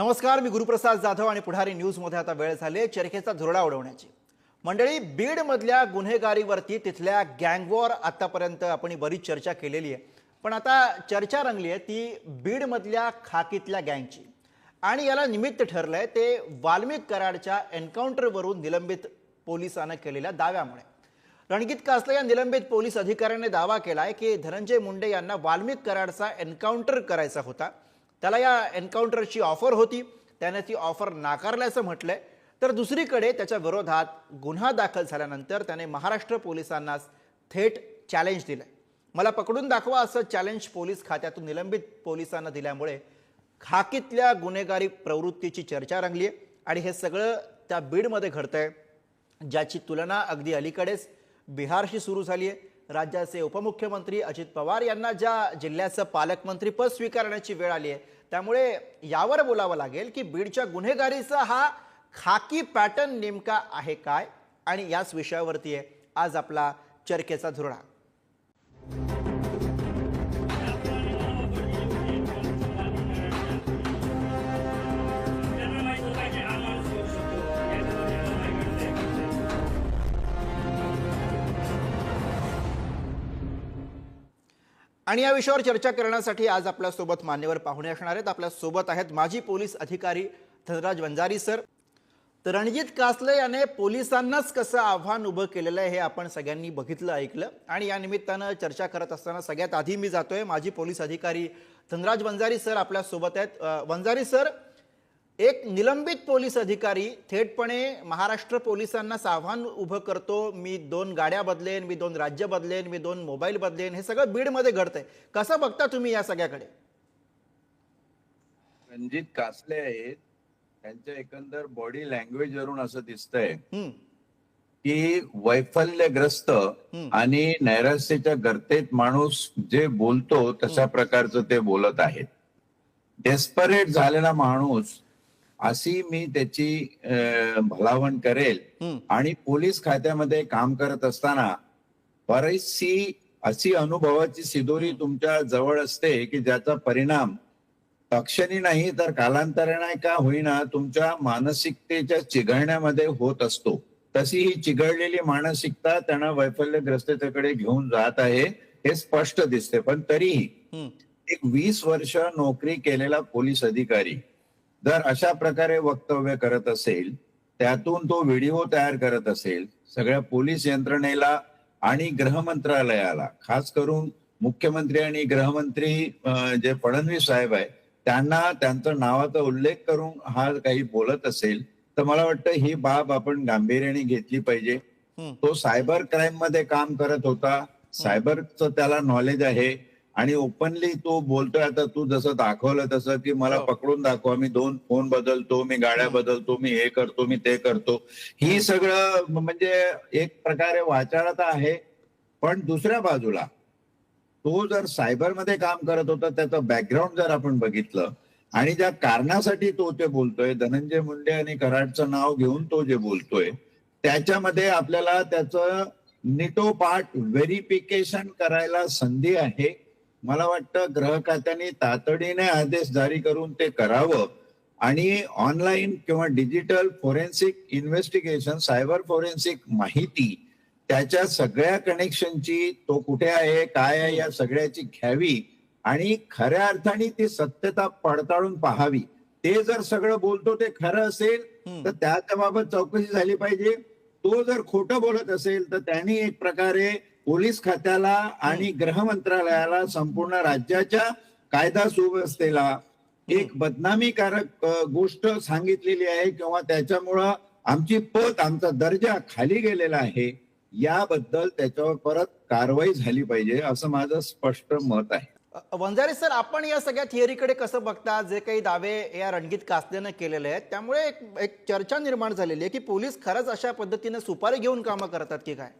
नमस्कार मी गुरुप्रसाद जाधव आणि पुढारी न्यूजमध्ये आता वेळ झाली. चरखेचा झुरडा उडवण्याची. मंडळी बीडमधल्या गुन्हेगारीवरती तिथल्या गँगवॉर आतापर्यंत आपण बरीच चर्चा केलेली आहे. पण आता चर्चा रंगली आहे ती बीडमधल्या खाकीतल्या गँगची. आणि याला निमित्त ठरलंय ते वाल्मिक कराडच्या एन्काउंटरवरून निलंबित पोलिसानं केलेल्या दाव्यामुळे. रणजित कासले या निलंबित पोलीस अधिकाऱ्याने दावा केलाय की धनंजय मुंडे यांना वाल्मिक कराडचा एन्काउंटर करायचा होता. त्याला या एन्काउंटरची ऑफर होती. त्याने ती ऑफर नाकारल्याचं म्हटलंय. तर दुसरीकडे त्याच्या विरोधात गुन्हा दाखल झाल्यानंतर त्याने महाराष्ट्र पोलिसांना थेट चॅलेंज दिलं मला पकडून दाखवा असं चॅलेंज पोलीस खात्यातून निलंबित पोलिसांना दिल्यामुळे खाकीतल्या गुन्हेगारी प्रवृत्तीची चर्चा रंगली आहे आणि हे सगळं त्या बीडमध्ये घडतंय ज्याची तुलना अगदी अलीकडेच बिहारशी सुरू झाली आहे राज्याचे उपमुख्यमंत्री अजित पवार यांना ज्या जिल्ह्याचं पालकमंत्रीपद स्वीकारण्याची वेळ आली आहे त्यामुळे यावर बोलावं लागेल की बीडच्या गुन्हेगारीचा हा खाकी पॅटर्न नेमका आहे काय आणि याच विषयावरती आहे आज आपला चर्चेचा धुरणा आणि या विषयावर चर्चा करण्यासाठी आज आपल्यासोबत मान्यवर पाहुणे असणार आहेत. आपल्यासोबत आहेत माजी पोलीस अधिकारी धनराज वंजारी सर. तर रणजित कासले याने पोलिसांनाच कसं आव्हान उभं केलेलं आहे हे आपण सगळ्यांनी बघितलं ऐकलं. आणि या निमित्तानं चर्चा करत असताना सगळ्यात आधी मी जातोय माजी पोलीस अधिकारी धनराज वंजारी सर आपल्यासोबत आहेत. वंजारी सर एक निलंबित पोलीस अधिकारी थेटपणे महाराष्ट्र पोलिसांनाच आव्हान उभं करतो. मी दोन गाड्या बदलेन मी दोन राज्य बदलेन मी दोन मोबाईल बदलेन हे सगळं बीडमध्ये घडतंय. कसं बघता तुम्ही या सगळ्याकडे? रणजित कासले आहेत. त्यांच्या एकंदर बॉडी लँग्वेज वरून असं दिसतंय की वैफल्यग्रस्त आणि नैराश्याच्या गर्तेत माणूस जे बोलतो तशा प्रकारचं ते बोलत आहेत. डेस्परेट झालेला माणूस अशी मी त्याची भलावण करेल. आणि पोलीस खात्यामध्ये काम करत असताना बरीचशी अशी अनुभवाची सिदोरी तुमच्या जवळ असते की ज्याचा परिणाम तक्षणी नाही तर कालांतराने का होईना तुमच्या मानसिकतेच्या चिघळण्यामध्ये होत असतो. तशी ही चिघळलेली मानसिकता त्यांना वैफल्यग्रस्ततेकडे घेऊन जात आहे हे स्पष्ट दिसते. पण तरीही एक वीस वर्ष नोकरी केलेला पोलीस अधिकारी जर अशा प्रकारे वक्तव्य करत असेल त्यातून तो व्हिडिओ तयार करत असेल सगळ्या पोलीस यंत्रणेला आणि गृह मंत्रालयाला खास करून मुख्यमंत्री आणि गृहमंत्री जे फडणवीस साहेब आहे त्यांना त्यांचा नावाचा उल्लेख करून हा काही बोलत असेल तर मला वाटतं ही बाब आपण गांभीर्याने घेतली पाहिजे. तो सायबर क्राईममध्ये काम करत होता. सायबरचं त्याला नॉलेज आहे. आणि ओपनली तो बोलतोय आता तू जसं दाखवलं तसं की मला हो. पकडून दाखवा मी दोन फोन बदलतो मी गाड्या बदलतो मी हे करतो मी ते करतो. ही सगळं म्हणजे एक प्रकारे वाचाळत आहे पण दुसऱ्या बाजूला तो जर सायबरमध्ये काम करत होता त्याचं बॅकग्राऊंड जर आपण बघितलं आणि ज्या कारणासाठी तो ते बोलतोय धनंजय मुंडे आणि कराडचं नाव घेऊन तो जे बोलतोय त्याच्यामध्ये आपल्याला त्याचं निटोपाट व्हेरिफिकेशन करायला संधी आहे. मला वाटतं ग्रह खात्याने तातडीने आदेश जारी करून ते करावं. आणि ऑनलाईन किंवा digital forensic investigation cyber forensic माहिती त्याच्या सगळ्या कनेक्शनची तो कुठे आहे काय आहे या सगळ्याची घ्यावी आणि खऱ्या अर्थाने ती सत्यता पडताळून पाहावी. ते जर सगळं बोलतो ते खरं असेल. तर त्याच्या बाबत चौकशी झाली पाहिजे. तो जर खोटं बोलत असेल तर त्यांनी एक प्रकारे पोलीस खात्याला आणि गृह मंत्रालयाला संपूर्ण राज्याच्या कायदा सुव्यवस्थेला एक बदनामीकारक गोष्ट सांगितलेली आहे किंवा त्याच्यामुळं आमची पत आमचा दर्जा खाली गेलेला आहे याबद्दल त्याच्यावर परत कारवाई झाली पाहिजे असं माझं स्पष्ट मत आहे. वंजारी सर आपण या सगळ्या थिअरीकडे कसं बघता? जे काही दावे या रणजित कासलेनं केलेले आहेत त्यामुळे एक एक चर्चा निर्माण झालेली आहे की पोलीस खरंच अशा पद्धतीने सुपारी घेऊन कामं करतात की काय?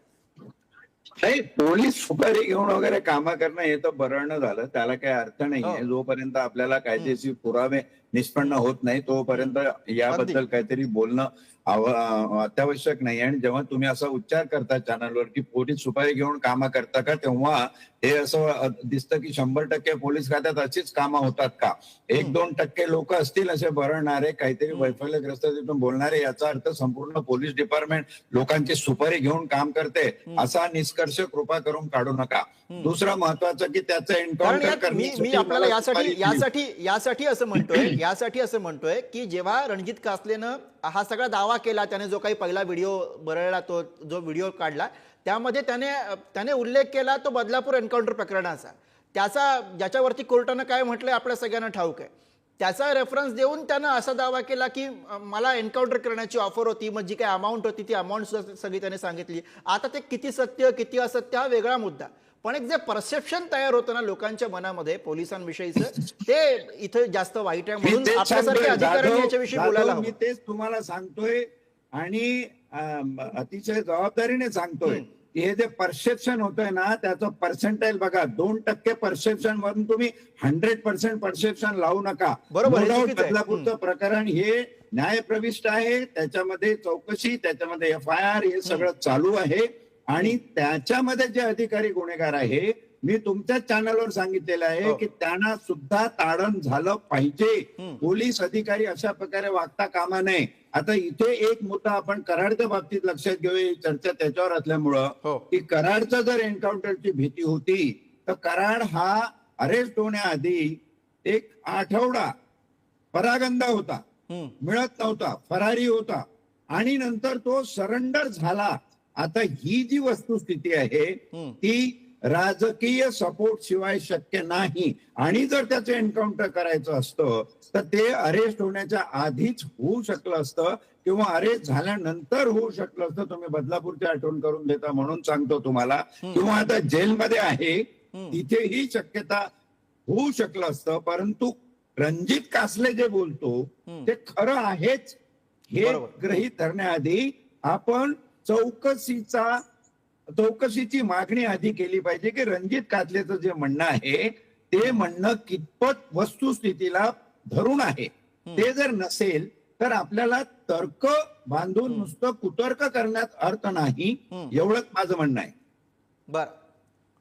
नाही पोलीस सुपारी घेऊन वगैरे कामं करणं हे तर न झालं. त्याला काही अर्थ नाहीये हो. जोपर्यंत आपल्याला कायदेशीर पुरावे निष्पन्न होत नाही तोपर्यंत याबद्दल काहीतरी बोलणं अत्यावश्यक नाही. आणि जेव्हा तुम्ही असा उच्चार करता चॅनलवर की पोलीस सुपारी घेऊन कामं करता का तेव्हा हे असं दिसतं की शंभर टक्के पोलीस खात्यात अशीच कामं होतात का? एक दोन टक्के लोक असतील असे बरळणारे काहीतरी वैफल्यग्रस्त तिथून बोलणारे याचा अर्थ संपूर्ण पोलीस डिपार्टमेंट लोकांची सुपारी घेऊन काम करते. असा निष्कर्ष कृपा करून काढू नका. दुसरं महत्वाचं की त्याचं एन्काउंटर मी आपल्याला यासाठी यासाठी यासाठी असं म्हणतोय यासाठी असं म्हणतोय की जेव्हा रणजित कासलेनं हा सगळा दावा केला त्याने जो काही पहिला व्हिडिओ बरळला तो जो व्हिडिओ काढला त्यामध्ये त्याने त्याने उल्लेख केला तो बदलापूर एन्काउंटर प्रकरणाचा. त्याचा ज्याच्यावरती कोर्टानं काय म्हटलंय आपल्या सगळ्यांना ठाऊक आहे. त्याचा रेफरन्स देऊन त्यानं असा दावा केला की मला एन्काउंटर करण्याची ऑफर होती मग जी काही अमाऊंट होती ती अमाऊंट सगळी त्याने सांगितली. आता ते किती सत्य किती असत्य हा वेगळा मुद्दा. पण एक जे परसेप्शन तयार होतं ना लोकांच्या मनामध्ये पोलिसांविषयीचं ते इथं जास्त वाईट आहे म्हणून आपल्यासारखे याच्याविषयी बोलायला मी तेच तुम्हाला सांगतोय आणि अतिशय जबाबदारीने सांगतोय. हे जे परसेप्शन होतंय ना त्याचं पर्सेंटाईल बघा. दोन टक्के परसेप्शन वरून तुम्ही हंड्रेड पर्सेंट परसेप्शन लावू नका. बरोबर. बदलापूरचं प्रकरण हे न्यायप्रविष्ट आहे. त्याच्यामध्ये चौकशी त्याच्यामध्ये एफ आय आर हे सगळं चालू आहे. आणि त्याच्यामध्ये जे अधिकारी गुन्हेगार आहे मी तुमच्याच चॅनलवर सांगितलेलं आहे हो. की त्यांना सुद्धा ताडण झालं पाहिजे. पोलीस अधिकारी अशा प्रकारे वागता कामा नये आता इथे एक मुद्दा आपण कराडच्या बाबतीत लक्षात घेऊ चर्चा त्याच्यावर असल्यामुळं हो की कराडचं जर एन्काउंटरची भीती होती तर कराड हा अरेस्ट होण्याआधी एक आठवडा परागंदा होता. मिळत नव्हता फरारी होता आणि नंतर तो सरेंडर झाला आता ही जी वस्तुस्थिती आहे. ती राजकीय सपोर्ट शिवाय शक्य नाही आणि जर त्याचं एन्काउंटर करायचं असतं तर ते अरेस्ट होण्याच्या आधीच होऊ शकलं असतं किंवा अरेस्ट झाल्यानंतर होऊ शकलं असतं तुम्ही बदलापूरची आठवण करून देता म्हणून सांगतो तुम्हाला किंवा आता जेलमध्ये आहे. तिथेही शक्यता होऊ शकलं असतं परंतु रणजित कासले जे बोलतो. ते खरं आहेच हे. गृहीत धरण्याआधी आपण चौकशीचा चौकशीची मागणी आधी केली पाहिजे की रणजित कातलेचं जे म्हणणं आहे ते म्हणणं कितपत वस्तुस्थितीला धरून आहे. ते जर नसेल तर आपल्याला तर्क बांधून नुसतं कुतर्क करण्यात अर्थ नाही. एवढंच माझं म्हणणं आहे. बर.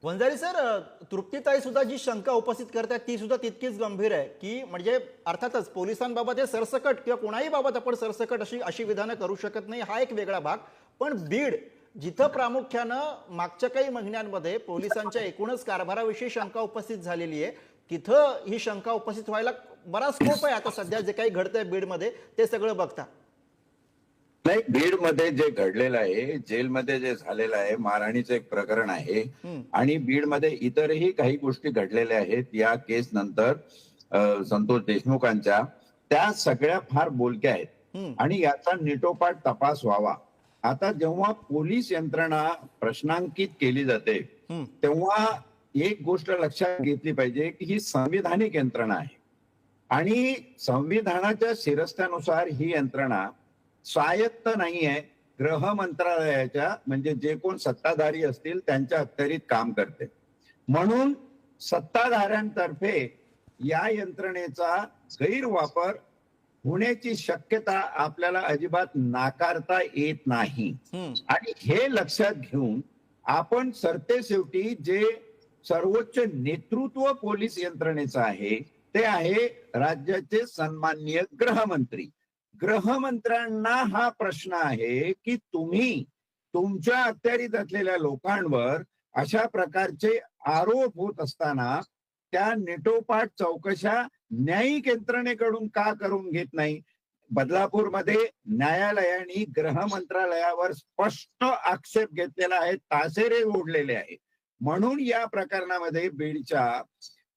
वंजारी सर तृप्तीताई सुद्धा जी शंका उपस्थित करतात ती सुद्धा तितकीच गंभीर आहे की म्हणजे अर्थातच पोलिसांबाबत हे सरसकट किंवा कोणाही बाबत आपण सरसकट अशी अशी विधानं करू शकत नाही हा एक वेगळा भाग. पण बीड जिथं प्रामुख्यानं मागच्या काही महिन्यांमध्ये पोलिसांच्या एकूणच कारभाराविषयी शंका उपस्थित झालेली आहे तिथं ही शंका उपस्थित व्हायला बराच स्कोप आहे. आता सध्या जे काही घडतंय बीडमध्ये ते सगळं बघता. नाही बीडमध्ये जे घडलेलं आहे जेलमध्ये जे झालेलं आहे मारहाणीचं एक प्रकरण आहे. आणि बीडमध्ये इतरही काही गोष्टी घडलेल्या आहेत या केस नंतर संतोष देशमुखांच्या त्या सगळ्या फार बोलक्या आहेत. आणि याचा निटोपाट तपास व्हावा. आता जेव्हा पोलीस यंत्रणा प्रश्नांकित केली जाते. तेव्हा एक गोष्ट लक्षात घेतली पाहिजे की ही संविधानिक यंत्रणा आहे आणि संविधानाच्या शिरस्त्यानुसार ही यंत्रणा स्वायत्त नाही आहे गृह मंत्रालयाच्या म्हणजे जे कोण सत्ताधारी असतील त्यांच्या अखत्यारीत काम करते म्हणून सत्ताधाऱ्यांतर्फे या यंत्रणेचा गैरवापर होण्याची शक्यता आपल्याला अजिबात नाकारता येत नाही. आणि हे लक्षात घेऊन आपण सरतेशेवटी जे सर्वोच्च नेतृत्व पोलीस यंत्रणेचं आहे ते आहे राज्याचे सन्माननीय गृहमंत्री गृहमंत्र्यांना हा प्रश्न आहे की तुम्ही तुमच्या अखत्यारीत असलेल्या लोकांवर अशा प्रकारचे आरोप होत असताना त्या नेटोपाठ चौकशा न्यायिक यंत्रणेकडून का करून घेत नाही? बदलापूरमध्ये न्यायालयाने गृह मंत्रालयावर स्पष्ट आक्षेप घेतलेला आहे तासेरे ओढलेले आहे. म्हणून या प्रकरणामध्ये बीडच्या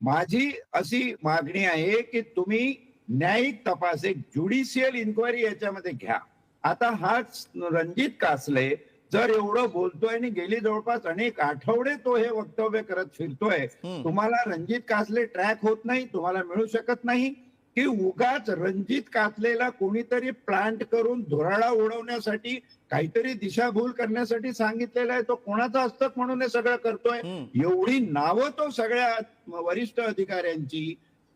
माझी अशी मागणी आहे की तुम्ही न्यायिक तपास एक ज्युडिशियल इन्क्वायरी याच्यामध्ये घ्या. आता हा रणजित कासले जर एवढं बोलतोय आणि गेली जवळपास अनेक आठवडे तो हे वक्तव्य करत फिरतोय. तुम्हाला रणजित कासले ट्रॅक होत नाही तुम्हाला मिळू शकत नाही की उगाच रणजित कासलेला कोणीतरी प्लांट करून धुराळा उडवण्यासाठी काहीतरी दिशाभूल करण्यासाठी सांगितलेलं आहे तो कोणाचा हस्तक म्हणून हे सगळं करतोय. एवढी नावं तो सगळ्या वरिष्ठ अधिकाऱ्यांची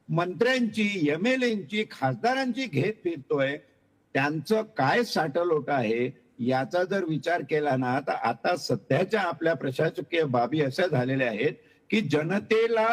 मंत्र्यांची एम एल एची खासदारांची घेत फिरतोय त्यांचं काय साठलोट आहे याचा जर विचार केला ना तर आता सध्याच्या आपल्या प्रशासकीय बाबी अशा झालेल्या आहेत की जनतेला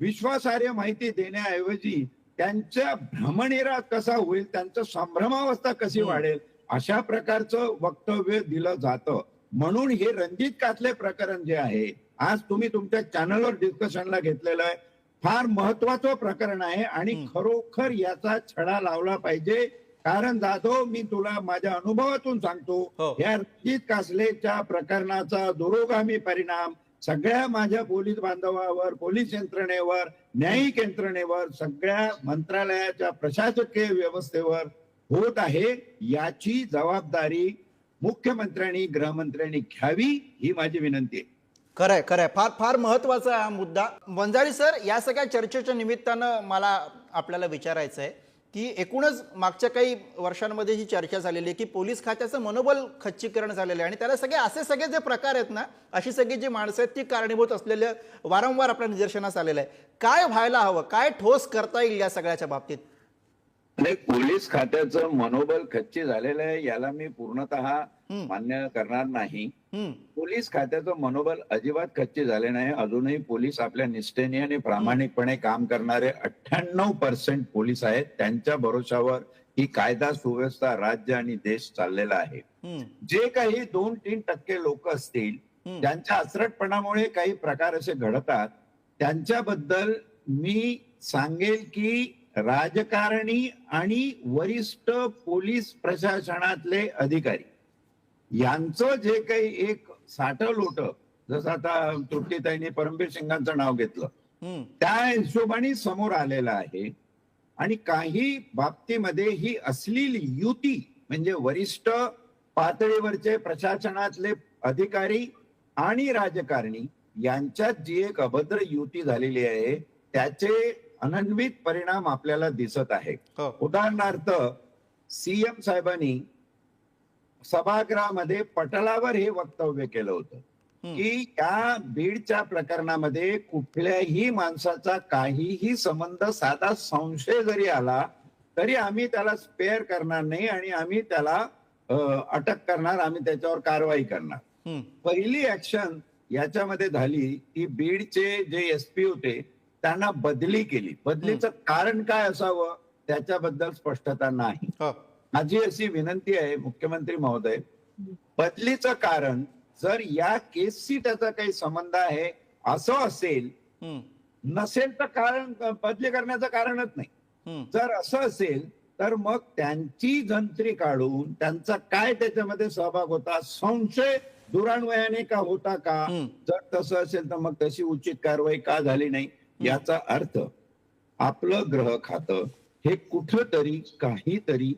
विश्वासार्ह माहिती देण्याऐवजी त्यांच्या भ्रमनिरा कसा होईल त्यांचं संभ्रमावस्था कशी. वाढेल अशा प्रकारचं वक्तव्य दिलं जातं म्हणून हे रणजित कातले प्रकरण जे आहे आज तुम्ही तुमच्या चॅनलवर डिस्कशनला घेतलेलं आहे फार महत्वाचं प्रकरण आहे आणि. खरोखर याचा छडा लावला पाहिजे कारण जाधव मी तुला माझ्या अनुभवातून सांगतो हो. या रणजित कासलेच्या प्रकरणाचा दुरोगामी परिणाम सगळ्या माझ्या पोलीस बांधवावर पोलीस यंत्रणेवर न्यायिक यंत्रणेवर सगळ्या मंत्रालयाच्या प्रशासकीय व्यवस्थेवर होत आहे. याची जबाबदारी मुख्यमंत्र्यांनी गृहमंत्र्यांनी घ्यावी ही माझी विनंती आहे. खरंय खरंय. फार फार महत्त्वाचा आहे हा मुद्दा. वंजारी सर या सगळ्या चर्चेच्या निमित्तानं मला आपल्याला विचारायचं आहे की एकूणच मागच्या काही वर्षांमध्ये ही चर्चा झालेली आहे की पोलीस खात्याचं मनोबल खच्चीकरण झालेलं आहे. आणि त्याला सगळे असे सगळे जे प्रकार आहेत ना अशी सगळी जी माणसं आहेत ती कारणीभूत असलेल्या वारंवार आपल्या निदर्शनास आलेलं आहे काय व्हायला हवं? काय ठोस करता येईल या सगळ्याच्या बाबतीत? आणि पोलीस खात्याचं मनोबल खच्ची झालेलं आहे याला मी पूर्णतः. मान्य करणार नाही. पोलीस खात्याचं मनोबल अजिबात खच्ची झाले नाही. अजूनही पोलीस आपल्या निष्ठेने आणि प्रामाणिकपणे काम करणारे अठ्ठ्याण्णव पर्सेंट पोलीस आहेत. त्यांच्या भरोशावर ही कायदा सुव्यवस्था राज्य आणि देश चाललेला आहे. जे काही दोन तीन टक्के लोक असतील. त्यांच्या असरटपणामुळे काही प्रकार असे घडतात. त्यांच्याबद्दल मी सांगेल की राजकारणी आणि वरिष्ठ पोलीस प्रशासनातले अधिकारी. यांचं जे काही एक साठलोट जसं आता तृप्तीताईंनी परमबीर सिंगांचं नाव घेतलं त्या हिशोबाने समोर आलेलं आहे. आणि काही बाबतीमध्ये ही असलेली युती म्हणजे वरिष्ठ पातळीवरचे प्रशासनातले अधिकारी आणि राजकारणी यांच्यात जी एक अभद्र युती झालेली आहे त्याचे अनन्वित परिणाम आपल्याला दिसत आहे. हो. उदाहरणार्थ सीएम साहेबांनी सभागृहामध्ये पटलावर हे वक्तव्य केलं होतं. की या बीडच्या प्रकरणामध्ये कुठल्याही माणसाचा काहीही संबंध साधा संशय जरी आला तरी आम्ही त्याला स्पेअर करणार नाही आणि आम्ही त्याला अटक करणार आम्ही त्याच्यावर कारवाई करणार. पहिली ऍक्शन याच्यामध्ये झाली की बीडचे जे एसपी होते त्यांना बदली केली. बदलीचं कारण काय असावं त्याच्याबद्दल स्पष्टता नाही. हो. माझी अशी विनंती आहे मुख्यमंत्री महोदय बदलीचं कारण जर या केसशी त्याचा काही संबंध आहे असं असेल नसेल तर कारण बदली करण्याचं कारणच नाही. जर असं असेल तर मग त्यांची जंत्री काढून त्यांचा काय त्याच्यामध्ये सहभाग होता संशय दुरान्वयाने का होता का. जर तसं असेल तर मग तशी उचित कारवाई का झाली नाही? याचा अर्थ आपलं ग्रह खातं हे कुठंतरी काहीतरी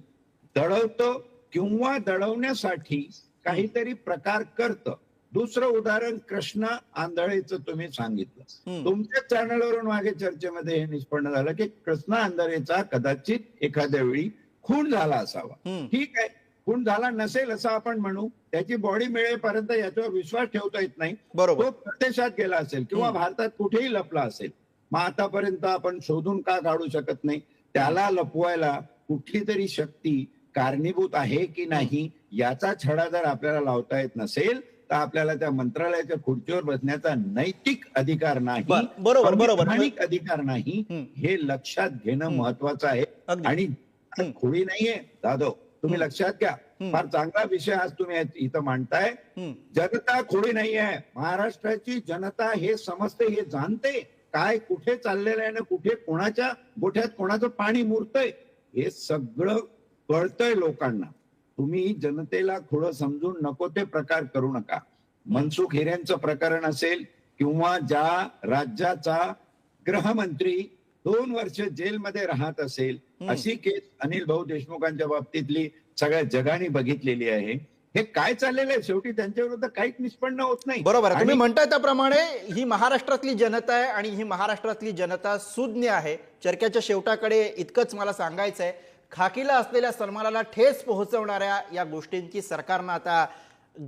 दडवतं किंवा दडवण्यासाठी काहीतरी प्रकार करतं. दुसरं उदाहरण कृष्णा आंधळेचं तुम्ही सांगितलं. तुमच्या चॅनलवरून मागे चर्चेमध्ये हे निष्पन्न झालं की कृष्णा आंधळेचा कदाचित एखाद्या वेळी खून झाला असावा. ठीक आहे. खून झाला नसेल असं आपण म्हणू त्याची बॉडी मिळेपर्यंत याच्यावर विश्वास ठेवता येत नाही. बरोबर. तो प्रदेशात गेला असेल किंवा. भारतात कुठेही लपला असेल. मग आतापर्यंत आपण शोधून का काढू शकत नाही त्याला लपवायला कुठली तरी शक्ती कारणीभूत आहे की नाही याचा छडा जर आपल्याला लावता येत नसेल तर आपल्याला त्या मंत्रालयाच्या खुर्चीवर बसण्याचा नैतिक अधिकार नाही बर- बरोबर बरोबर संविधानिक अधिकार नाही. हे लक्षात घेणं. महत्वाचं आहे आणि. खोडी नाहीये जाधव तुम्ही. लक्षात घ्या. फार चांगला विषय आज तुम्ही इथं मांडताय जनता खोडी नाही आहे महाराष्ट्राची जनता हे समजते हे जाणते काय कुठे चाललेलं आहे ना कुठे कोणाच्या गोठ्यात कोणाचं पाणी मुरतंय हे सगळं कळतंय लोकांना. तुम्ही जनतेला थोडं समजून नको ते प्रकार करू नका. मनसुख हिरेंचं प्रकरण असेल किंवा ज्या राज्याचा गृहमंत्री दोन वर्ष जेलमध्ये राहत असेल. अशी केस अनिल भाऊ देशमुखांच्या बाबतीतली सगळ्या जगाने बघितलेली आहे. हे काय चाललेलं आहे? शेवटी त्यांच्या विरुद्ध काहीच निष्पन्न होत नाही. बरोबर आहे. तुम्ही म्हणताय त्याप्रमाणे ही महाराष्ट्रातली जनता आहे आणि ही महाराष्ट्रातली जनता सुज्ञ आहे. चरक्याच्या शेवटाकडे इतकंच मला सांगायचं आहे. खाकीला असलेल्या सन्मानाला ठेस पोहोचवणाऱ्या या गोष्टींची सरकारनं आता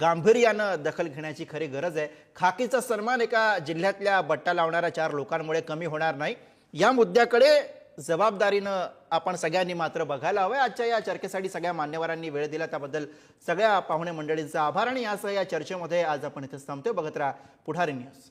गांभीर्यानं दखल घेण्याची खरी गरज आहे. खाकीचा सन्मान एका जिल्ह्यातल्या बट्टा लावणाऱ्या चार लोकांमुळे कमी होणार नाही. या मुद्द्याकडे जबाबदारीनं आपण सगळ्यांनी मात्र बघायला हवं. आजच्या या चर्चेसाठी सगळ्या मान्यवरांनी वेळ दिला त्याबद्दल सगळ्या पाहुणे मंडळींचा आभार आणि यासह या चर्चेमध्ये आज आपण इथे थांबतोय. बघत राहा पुढारी न्यूज.